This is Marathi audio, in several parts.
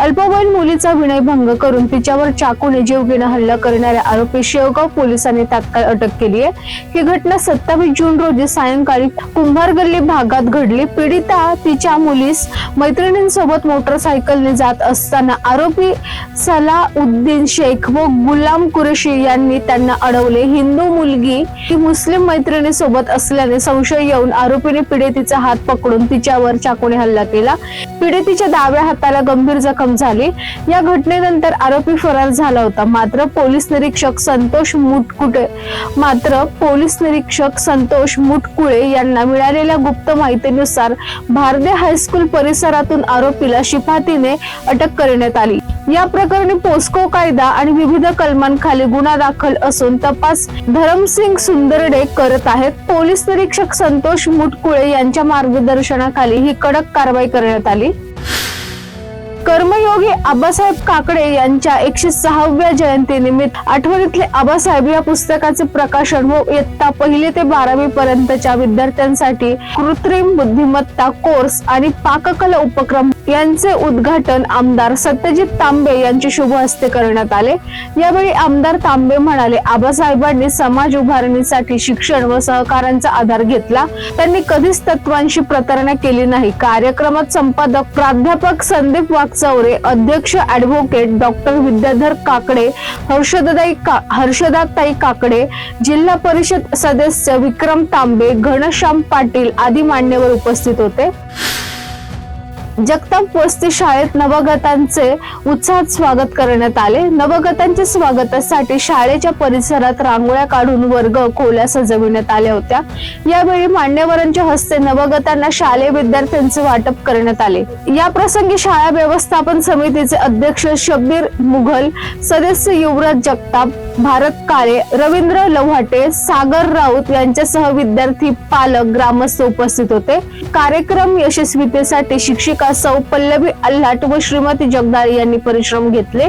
अल्पवयीन मुलीचा विनयभंग करून तिच्यावर चाकूने जीवघेणा हल्ला करणाऱ्या आरोपी शेवगाव पोलिसांनी तात्काळ अटक केली आहे ही घटना सत्तावीस जून रोजी सायंकाळी कुंभार गल्ली भागात घडली. पीडिता तिच्या मुलीस मैत्रिणींसोबत मोटरसायकलने जात असताना आरोपी सलाउद्दीन शेख व गुलाम कुरेशी यांनी त्यांना अडवले. हिंदू मुलगी ही मुस्लिम मैत्रिणी सोबत असल्याने संशय येऊन आरोपीने पीडितीचा हात पकडून तिच्यावर चाकूने हल्ला केला. पीडितीच्या डाव्या हाताला गंभीर जखम झाली. या घटनेनंतर आरोपी फरार झाला होता. मात्र पोलीस निरीक्षक संतोष मुटकुटे मात्र पोलीस निरीक्षक संतोष मुटकुळे यांना मिळालेल्या गुप्त माहितीनुसार भारदे हायस्कूल परिसरातून आरोपीला शिफातीने अटक करण्यात आली. या प्रकरणी पोस्को कायदा आणि विविध कलमांखाली गुन्हा दाखल असून तपास धरमसिंग सुंदरडे करत आहेत. पोलीस निरीक्षक संतोष मुटकुळे यांच्या मार्गदर्शनाखाली ही कडक कारवाई करण्यात आली. कर्मयोगी आबासाहेब काकडे यांच्या एकशे सहाव्या जयंतीनिमित्त आठवणीतले आबासाहेब या पुस्तकाचे प्रकाशन व इयत्ता पहिली ते बारावी पर्यंतच्या विद्यार्थ्यांसाठी कृत्रिम बुद्धिमत्ता कोर्स आणि पाककला उपक्रम यांचे उद्घाटन आमदार सत्यजित तांबे यांचे शुभ हस्ते करण्यात आले. यावेळी आमदार तांबे म्हणाले आबासाहेबांनी समाज उभारणीसाठी शिक्षण व सहकारांचा आधार घेतला. त्यांनी कधीच तत्वांशी प्रतारणा केली नाही. कार्यक्रमात संपादक प्राध्यापक संदीप चौरे अध्यक्ष ऍडव्होकेट डॉक्टर विद्याधर काकडे हर्षदाई का हर्षदाताई काकडे जिल्हा परिषद सदस्य विक्रम तांबे घनश्याम पाटील आदी मान्यवर उपस्थित होते. जगताप वस्ती शाळेत नवगतांचे उत्साहात स्वागत करण्यात आले. नवगतांच्या स्वागतासाठी शाळेच्या परिसरात रांगोळ्या काढून वर्ग खोल्या सजविण्यात आल्या होत्या. यावेळी मान्यवरांच्या हस्ते नवगतांना शालेय विद्यार्थ्यांचे वाटप करण्यात आले. या प्रसंगी शाळा व्यवस्थापन समितीचे अध्यक्ष शब्बीर मुघल सदस्य युवराज जगताप भारत काळे रवींद्र लव्हाटे सागर राऊत यांच्यासह विद्यार्थी पालक ग्रामस्थ उपस्थित होते. कार्यक्रम यशस्वीतेसाठी शिक्षिका सौ पल्लवी अल्हाट व श्रीमती जगदाळे यांनी परिश्रम घेतले.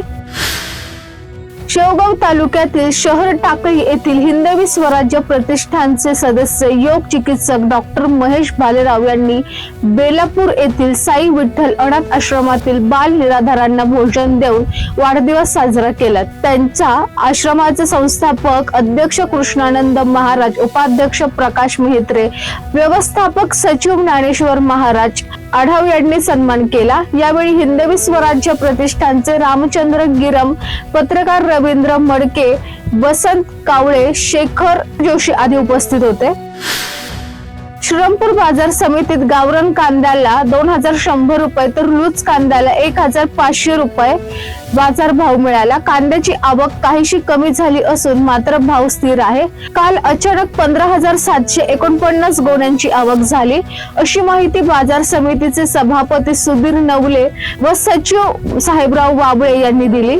शेवगाव तालुक्यातील शहर टाकळी येथील हिंदवी स्वराज्य प्रतिष्ठानचे सदस्य योग चिकित्सक डॉक्टर महेश भालेराव यांनी बेलापूर येथील साई विठ्ठल अनाथ आश्रमातील बाल निराधारांना भोजन देऊन वाढदिवस साजरा केला. त्यांचा आश्रमाचे संस्थापक अध्यक्ष कृष्णानंद महाराज उपाध्यक्ष प्रकाश मेहत्रे व्यवस्थापक सचिव ज्ञानेश्वर महाराज आढाव यांनी सन्मान केला. यावेळी हिंदवी स्वराज्य प्रतिष्ठानचे रामचंद्र गिरम पत्रकार रवींद्र मडके वसंत कावळे शेखर जोशी आदी उपस्थित होते. श्रीरामपूर बाजार समितीत गावरान कांद्याला दोन हजार शंभर रुपये तर लूज कांद्याला एक हजार पाचशे रुपये बाजार भाव मिळाला. कांद्याची आवक काहीशी कमी झाली असून मात्र भाव स्थिर आहे. काल अचानक पंधरा हजार सातशे एकोणपन्नास गोण्यांची आवक झाली. अशी माहिती बाजार समितीचे सभापती सुधीर नवले व सचिव साहेबराव वाबळे यांनी दिली.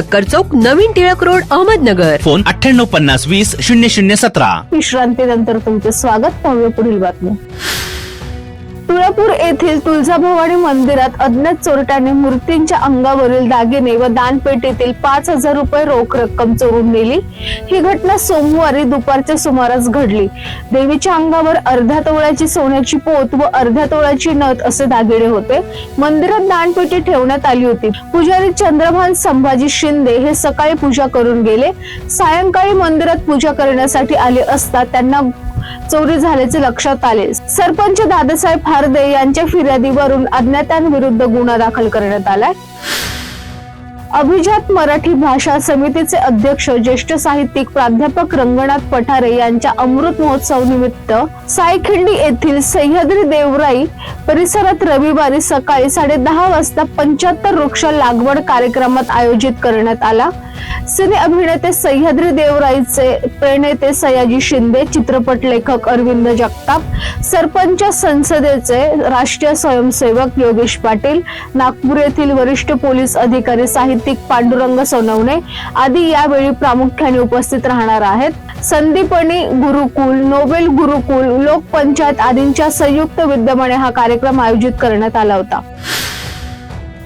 सक्कर चौक नवीन टिळक रोड अहमदनगर. फोन अठ्ठ्याण्णव पन्नास वीस शून्य शून्य सतरा. विश्रांतीनंतर तुमचे स्वागत पाहूया पुढील बातमी. तुळापूर येथील तुळजाभवानी मंदिरात अज्ञात चोरट्याने मूर्तींच्या अंगावरील दागिने व दानपेटीतील पाच हजार रुपये रोख रक्कम चोरून नेली. ही घटना सोमवारी दुपारच्या सुमारास घडली. देवीच्या अंगावर अर्ध्या तोळ्याची सोन्याची पोत व अर्ध्या तोळ्याची नथ असे दागिने होते. मंदिरात दानपेटी ठेवण्यात आली होती. पुजारी चंद्रभान संभाजी शिंदे हे सकाळी पूजा करून गेले. सायंकाळी मंदिरात पूजा करण्यासाठी आले असता त्यांना चोरी झाल्याचे लक्षात आले. सरपंच दादासाहेब हार्दे यांच्या फिर्यादीवरून अज्ञातांविरुद्ध गुन्हा दाखल करण्यात आलाय. अभिजात मराठी भाषा समितीचे अध्यक्ष ज्येष्ठ साहित्यिक प्राध्यापक रंगनाथ पठारे यांच्या अमृत महोत्सव निमित्त सायखिंडी येथील सह्याद्री देवराई परिसरात रविवारी सकाळी साडे दहा वाजता पंच्याहत्तर वृक्ष लागवड कार्यक्रमात आयोजित करण्यात आला. सिने अभिनेते सह्याद्री देवराईचे प्रणेते सयाजी शिंदे चित्रपट लेखक अरविंद जगताप सरपंच संसदेचे राष्ट्रीय स्वयंसेवक योगेश पाटील नागपूर येथील वरिष्ठ पोलीस अधिकारी साहित्यिक पांडुरंग सोनवणे आदी यावेळी प्रामुख्याने उपस्थित राहणार आहेत. संदीपणी गुरुकुल नोबेल गुरुकुल लोकपंचायत आदींच्या संयुक्त विद्यमाने हा कार्यक्रम आयोजित करण्यात आला होता.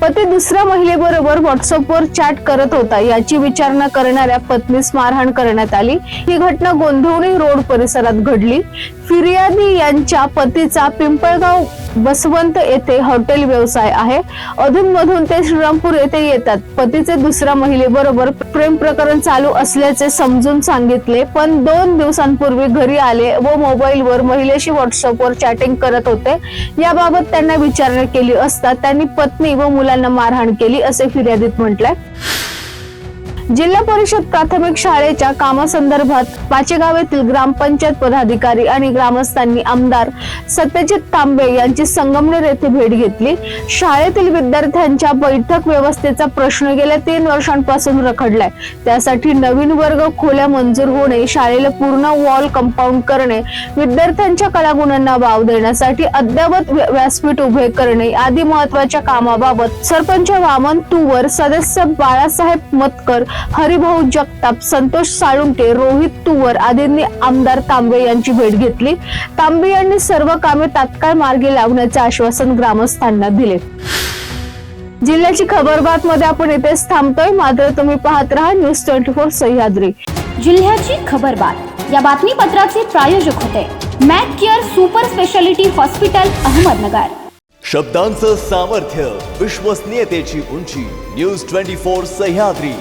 पती दुसऱ्या महिलेबरोबर व्हॉट्सअपवर चॅट करत होता. याची विचारणा करणाऱ्या पत्नीस मारहाण करण्यात आली. ही घटना गोंधवणी रोड परिसरात घडली. फिर्यादी यांच्या पतीचा पिंपळगाव बसवंत येथे हॉटेल व्यवसाय आहे. अधूनमधून ते श्रीरामपूर येथे येतात. पतीचे दुसऱ्या महिलेबरोबर प्रेम प्रकरण चालू असल्याचे समजून सांगितले पण दोन दिवसांपूर्वी घरी आले व मोबाईलवर महिलेशी व्हॉट्सअपवर चॅटिंग करत होते. याबाबत त्यांना विचारणा केली असता त्यांनी पत्नी व मुलांना मारहाण केली असे फिर्यादीत म्हटलंय. जिल्हा परिषद प्राथमिक शाळेच्या कामासंदर्भात पाचेगाव येथील ग्रामपंचायत पदाधिकारी आणि ग्रामस्थांनी आमदार सत्यजित तांबे यांची संगमनेर येथे भेट घेतली. शाळेतील विद्यार्थ्यांच्या बैठक व्यवस्थेचा प्रश्न गेल्या तीन वर्षांपासून रखडलाय. त्यासाठी नवीन वर्ग खोल्या मंजूर होणे शाळेला पूर्ण वॉल कंपाऊंड करणे विद्यार्थ्यांच्या कलागुणांना वाव देण्यासाठी अद्ययावत व्यासपीठ उभे करणे आदी महत्त्वाच्या कामाबाबत सरपंच वामन तुवर सदस्य बाळासाहेब मतकर हरिभाऊ जगताप संतोष साळुंके रोहित तुवर आदींनी आमदार तांबे यांची भेट घेतली. तांबे यांनी सर्व कामे तात्काळ मार्गी लावण्याचे आश्वासन ग्रामस्थांना दिले. जिल्ह्याची खबरबात मध्ये आपण इथेच थांबतोय. मात्र तुम्ही पाहत राहा न्यूज ट्वेंटी फोर सह्याद्री. जिल्ह्याची खबरबात या बातमीपत्राचे प्रायोजक होते Mac care super speciality hospital Ahmednagar. शब्दांचं सामर्थ्य विश्वसनीयतेची उंची न्यूज ट्वेंटी फोर सह्याद्री.